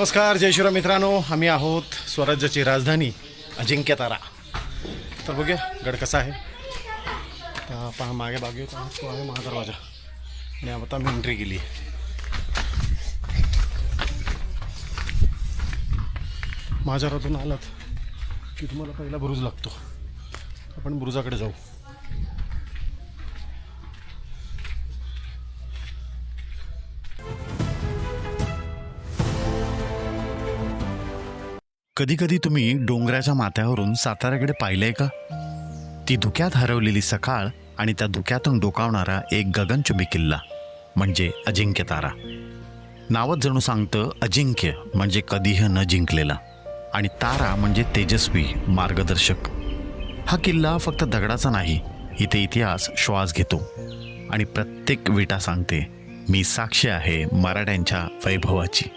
नमस्कार जय मित्रांनो. आम्ही आहोत स्वराज्याची राजधानी अजिंक्य तारा. तर बघूया गड कसा आहे? पहा मागे बागे तो आहे महादरवाजा. आणि आता मी एंट्री केली. महाजारातून आलात की तुम्हाला पहिला बुरुज लागतो? आपण बुरुजाकडे जाऊ. कधी कधी तुम्ही डोंगराच्या माथ्यावरून साताऱ्याकडे पाहिलंय का? ती धुक्यात हरवलेली सकाळ आणि त्या धुक्यातून डोकावणारा एक गगनचुंबी किल्ला म्हणजे अजिंक्य तारा. नावच जणू सांगतं अजिंक्य म्हणजे कधीही न जिंकलेला आणि तारा म्हणजे तेजस्वी मार्गदर्शक. हा किल्ला फक्त दगडाचा नाही इथे इतिहास श्वास घेतो आणि प्रत्येक विटा सांगते मी साक्षी आहे मराठ्यांच्या वैभवाची.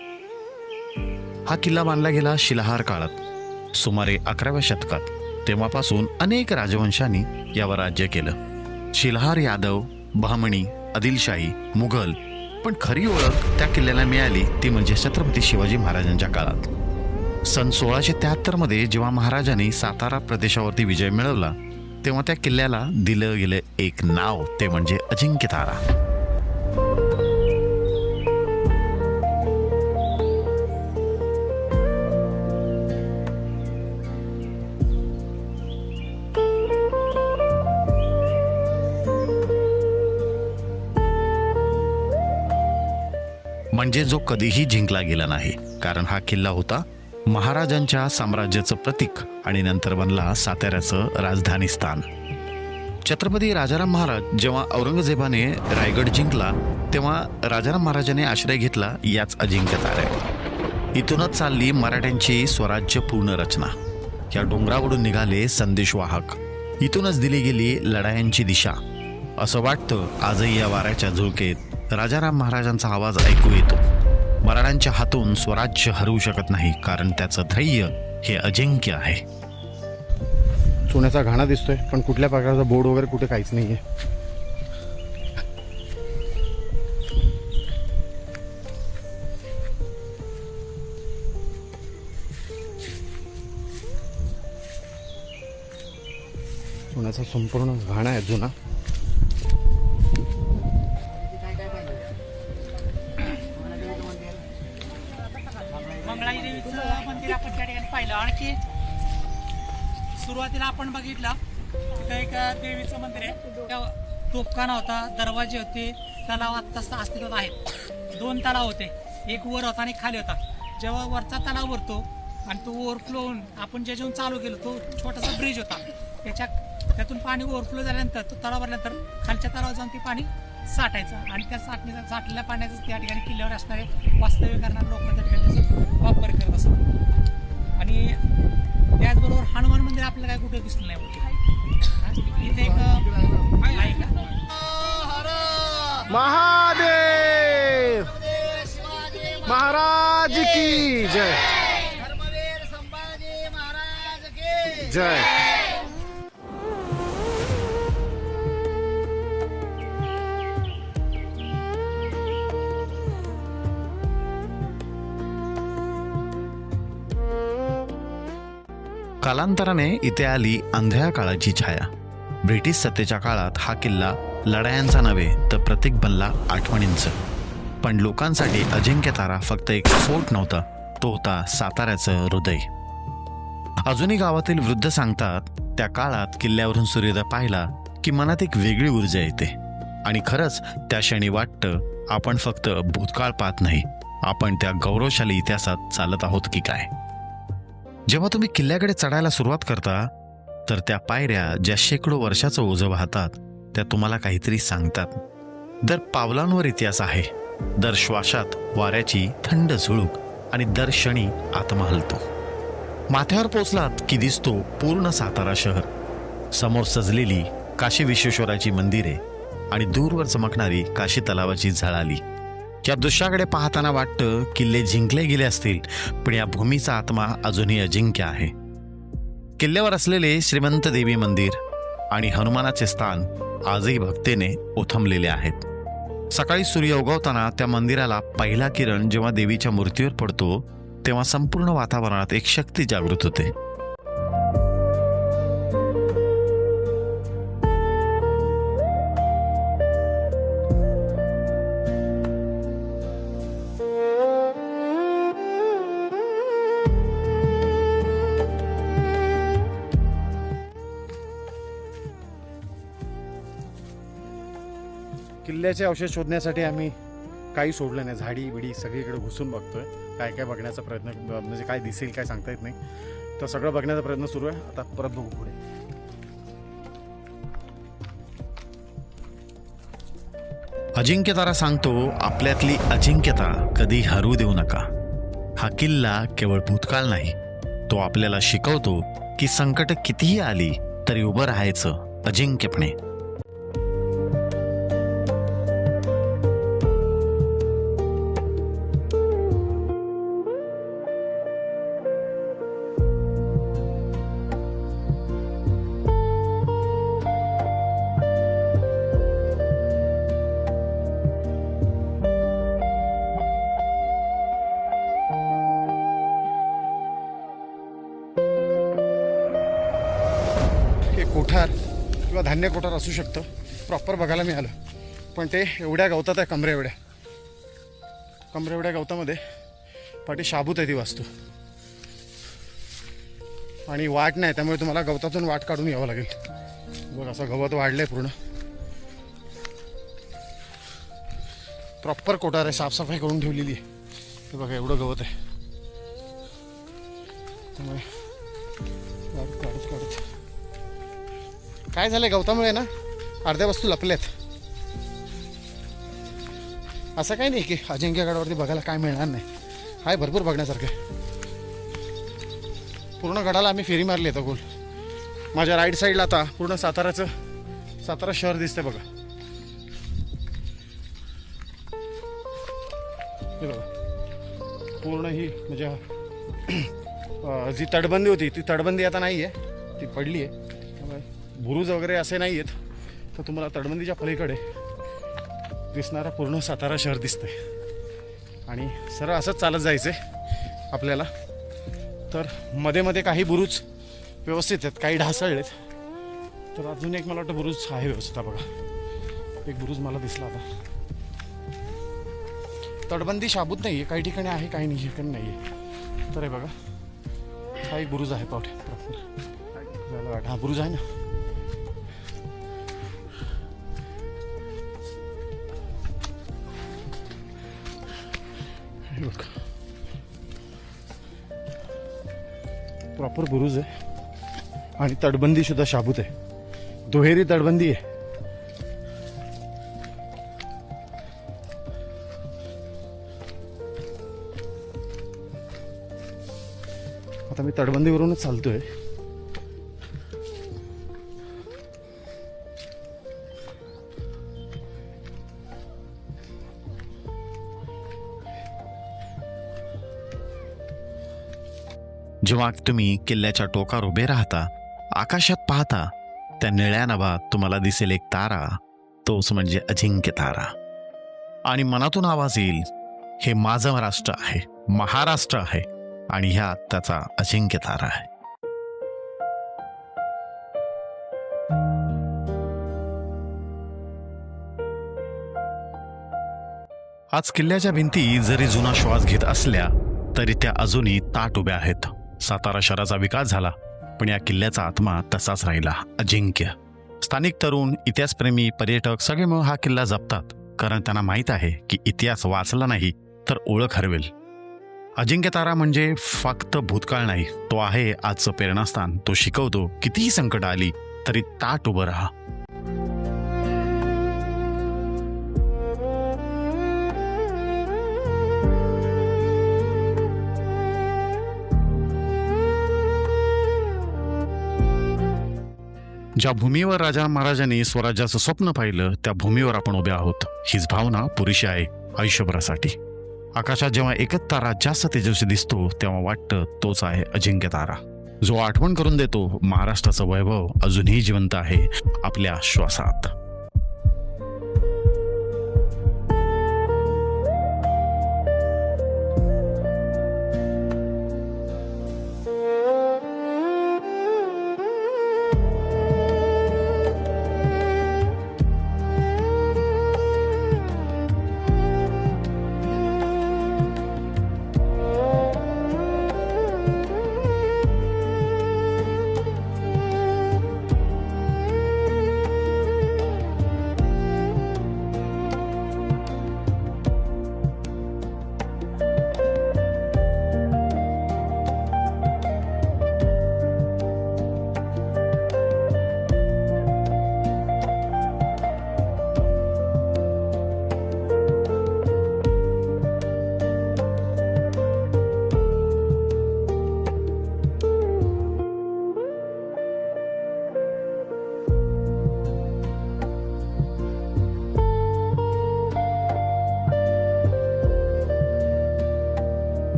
हा किल्ला बांधला गेला शिलाहार काळात. सुमारे अकराव्या शतकात तेव्हापासून अनेक राजवंशांनी यावर राज्य केलं. शिलहार यादव बहामणी आदिलशाही मुघल पण खरी ओळख त्या किल्ल्याला मिळाली ती म्हणजे छत्रपती शिवाजी महाराजांच्या काळात. सन सोळाशे त्र्याहत्तरमध्ये जेव्हा महाराजांनी सातारा प्रदेशावरती विजय मिळवला तेव्हा त्या किल्ल्याला दिलं गेलं एक नाव ते म्हणजे अजिंक्य म्हणजे जो कधीही जिंकला गेला नाही. कारण हा किल्ला होता महाराजांच्या साम्राज्याचं प्रतीक आणि नंतर बनला साताऱ्याचं राजधानी स्थान छत्रपती राजाराम महाराज जेव्हा औरंगजेबाने रायगड जिंकला तेव्हा राजाराम महाराजाने आश्रय घेतला याच अजिंक्य इथूनच चालली मराठ्यांची स्वराज्य पूर्ण रचना. या डोंगरावरून निघाले संदेशवाहक. इथूनच दिली गेली लढायांची दिशा. असं वाटतं आजही या वाऱ्याच्या झुळकेत राजाराम महाराजांचा आवाज ऐकू येतो. मराठ्यांच्या हातून स्वराज्य हरवू शकत नाही कारण त्याचं धैर्य हे अजिंक्य आहे. सोन्याचा घाणा दिसतोय पण कुठल्या प्रकारचा बोर्ड वगैरे कुठे काहीच नाही आहे सोन्याचा संपूर्ण घाणा आहे जुना. आपण बघितलं तिथं एक देवीचं मंदिर आहे. त्या तोफखाना होता दरवाजे होते तलाव आत्ता अस्तित्वात आहेत. दोन तलाव होते. एक वर होता आणि खाली होता. जेव्हा वरचा तलाव भरतो आणि तो ओव्हरफ्लो होऊन आपण ज्याच्याहून चालू केलो तो छोटासा ब्रिज होता. त्याच्या त्यातून पाणी ओव्हरफ्लो झाल्यानंतर तो तलाव भरल्यानंतर खालच्या तलावात जाऊन ते पाणी साठायचं. आणि त्या साठण्याचा साठलेल्या पाण्याचा त्या ठिकाणी किल्ल्यावर असणारे वास्तव्य करणारे लोक त्या ठिकाणी त्याचा वापर करत असत. आणि त्याचबरोबर हनुमान मंदिर आपल्याला काय कुठे दिसलं नाही कुठे. इथे एक महादेव! महाराज की जय। जय। कालांतराने इथे आली अंधळ्या काळाची छाया. ब्रिटिश सत्तेच्या काळात हा किल्ला लढायांचा नव्हे तर प्रतीक बनला आठवणींचं. पण लोकांसाठी अजिंक्य तारा फक्त एक फोर्ट नव्हता तो होता साताऱ्याचं हृदय. अजूनही गावातील वृद्ध सांगतात त्या काळात किल्ल्यावरून सूर्योदय पाहिला की मनात एक वेगळी ऊर्जा येते. आणि खरंच त्या क्षणी वाटतं आपण फक्त भूतकाळ पाहत नाही आपण त्या गौरवशाली इतिहासात चालत आहोत की काय? जेव्हा तुम्ही किल्ल्याकडे चढायला सुरुवात करता तर त्या पायऱ्या ज्या शेकडो वर्षाचं ओझं वाहतात त्या तुम्हाला काहीतरी सांगतात. दर पावलांवर इतिहास आहे. दर श्वासात वाऱ्याची थंड झुळूक आणि दर क्षणी आत्मा हलतो माथ्यावर पोचलात की दिसतो पूर्ण सातारा शहर. समोर सजलेली काशी विश्वेश्वराची मंदिरे आणि दूरवर चमकणारी काशी तलावाची झळाली. या दृश्याकडे पाहताना वाटतं किल्ले जिंकले गेले असतील पण या भूमीचा आत्मा अजूनही अजिंक्य आहे. किल्ल्यावर असलेले श्रीमंत देवी मंदिर आणि हनुमानाचे स्थान आजही भक्तेने ओथंबलेले आहेत. सकाळी सूर्य उगवताना त्या मंदिराला पहिला किरण जेव्हा देवीच्या मूर्तीवर पडतो तेव्हा संपूर्ण वातावरणात एक शक्ती जागृत होते. किल्ल्याचे अवशेष शोधण्यासाठी आम्ही काही सोडलं नाही. झाडी बिडी सगळीकडे घुसून बघतोय. काय काय बघण्याचा प्रयत्न म्हणजे काय दिसेल काय सांगता येत नाही. तर सगळं बघण्याचा प्रयत्न सुरू आहे. आता परत बघू पुढे. अजिंक्यतारा सांगतो आपल्यातली अजिंक्यता कधी हरू देऊ नका. हा किल्ला केवळ भूतकाळ नाही. तो आपल्याला शिकवतो की संकट कितीही आली तरी उभं राहायचं अजिंक्यपणे. कोठार किंवा धान्य कोठार असू शकतं. प्रॉपर बघायला मिळालं. पण ते एवढ्या गवतात आहे कमरे एवढ्या. कमरे एवढ्या गवतामध्ये पाठी शाबूत आहे ती वास्तू. आणि वाट नाही त्यामुळे तुम्हाला गवतातून वाट काढून यावं लागेल. बघ असं गवत वाढलंय पूर्ण. प्रॉपर कोठार आहे साफसफाई करून ठेवलेली आहे. हे बघा एवढं गवत आहे. त्यामुळे वाट काढत काढत काय झालं गवतामुळे ना अर्ध्या वस्तू लपल्यात. असं काही नाही की अजिंक्यगडावरती बघायला काय मिळणार नाही. हाय भरपूर बघण्यासारखं पूर्ण गडाला आम्ही फेरी मारली आहे गोल. माझ्या राईट साईडला आता पूर्ण साताराचं सातारा शहर दिसतंय बघा. हे बघा. पूर्ण ही म्हणजे जी तटबंदी होती ती तटबंदी आता नाही आहे ती पडली आहे बुरुज वगैरे असे नाही आहेत तर तुम्हाला तटबंदीच्या पलीकडे दिसणारा पूर्ण सातारा शहर दिसतंय. आणि सरळ असंच चालत जायचं आहे आपल्याला. तर मध्ये मध्ये काही बुरुज व्यवस्थित आहेत काही ढासळलेत. तर अजून एक मला वाटतं बुरुज आहे व्यवस्थित बघा. एक बुरुज मला दिसला आता. तटबंदी शाबूत नाही आहे काही ठिकाणी आहे काही नाही ठिकाणी नाही आहे तर हे बघा हा एक बुरुज आहे पावठे. वाट हा बुरुज आहे ना? बघ. प्रॉपर बुरुज आहे. आणि तटबंदी सुद्धा शाबूत आहे. दुहेरी तटबंदी आहे. आता मी तटबंदीवरूनच चालतोय. जेव्हा तुम्ही किल्ल्याच्या टोकावर उभे राहता आकाशात पाहता त्या निळ्या नभात तुम्हाला दिसेल एक तारा. तोच म्हणजे अजिंक्य तारा. आणि मनातून आवाज येईल हे माझं राष्ट्र आहे महाराष्ट्र आहे आणि ह्या त्याचा अजिंक्य तारा आहे. आज किल्ल्याच्या भिंती जरी जुना श्वास घेत असल्या तरी त्या अजूनही ताट उभ्या आहेत. सातारा शहराचा विकास झाला पण या किल्ल्याचा आत्मा तसाच राहिला अजिंक्य. स्थानिक तरुण इतिहासप्रेमी पर्यटक सगळे मिळून हा किल्ला जपतात कारण त्यांना माहीत आहे की इतिहास वाचला नाही तर ओळख हरवेल. अजिंक्यतारा म्हणजे फक्त भूतकाळ नाही तो आहे आजचं प्रेरणास्थान. तो शिकवतो कितीही संकट आली तरी ताट उभं राहा. ज्या भूमीवर राजा महाराजांनी स्वराज्याचं स्वप्न पाहिलं त्या भूमीवर आपण उभे आहोत. हीच भावना पुरेशी आहे आयुष्यभरासाठी. आकाशात जेव्हा एकच तारा जास्त तेजस्वी दिसतो तेव्हा वाटतं तोच आहे अजिंक्य तारा. जो आठवण करून देतो महाराष्ट्राचं वैभव अजूनही जिवंत आहे आपल्या श्वासात.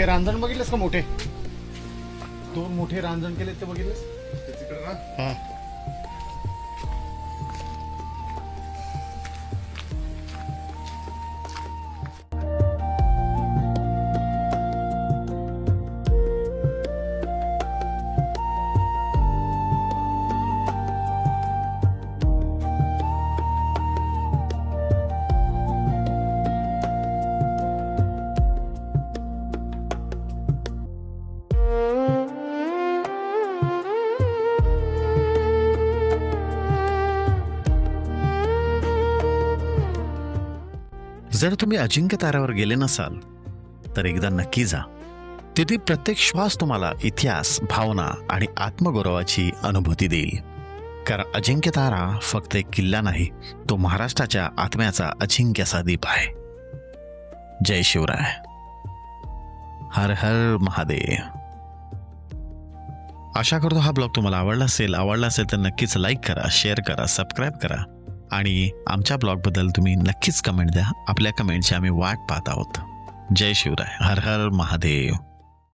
ते रांजण बघितलेस का मोठे? दोन मोठे रांजण केले ते बघितलेस? हा. जर तुम्ही अजिंक्य ताऱ्यावर गेले नसाल तर एकदा नक्की जा. तिथे प्रत्येक श्वास तुम्हाला इतिहास भावना आणि आत्मगौरवाची अनुभूती देईल. कारण अजिंक्य तारा फक्त एक किल्ला नाही तो महाराष्ट्राच्या आत्म्याचा अजिंक्यसा दीप आहे. जय शिवराय. हर हर महादेव. आशा करतो हा ब्लॉग तुम्हाला आवडला असेल. आवडला असेल तर नक्कीच लाईक करा शेअर करा सबस्क्राईब करा. आणि आमच्या ब्लॉगबद्दल तुम्ही नक्कीच कमेंट द्या. आपल्या कमेंटची आम्ही वाट पाहत आहोत. जय शिवराय. हर हर महादेव.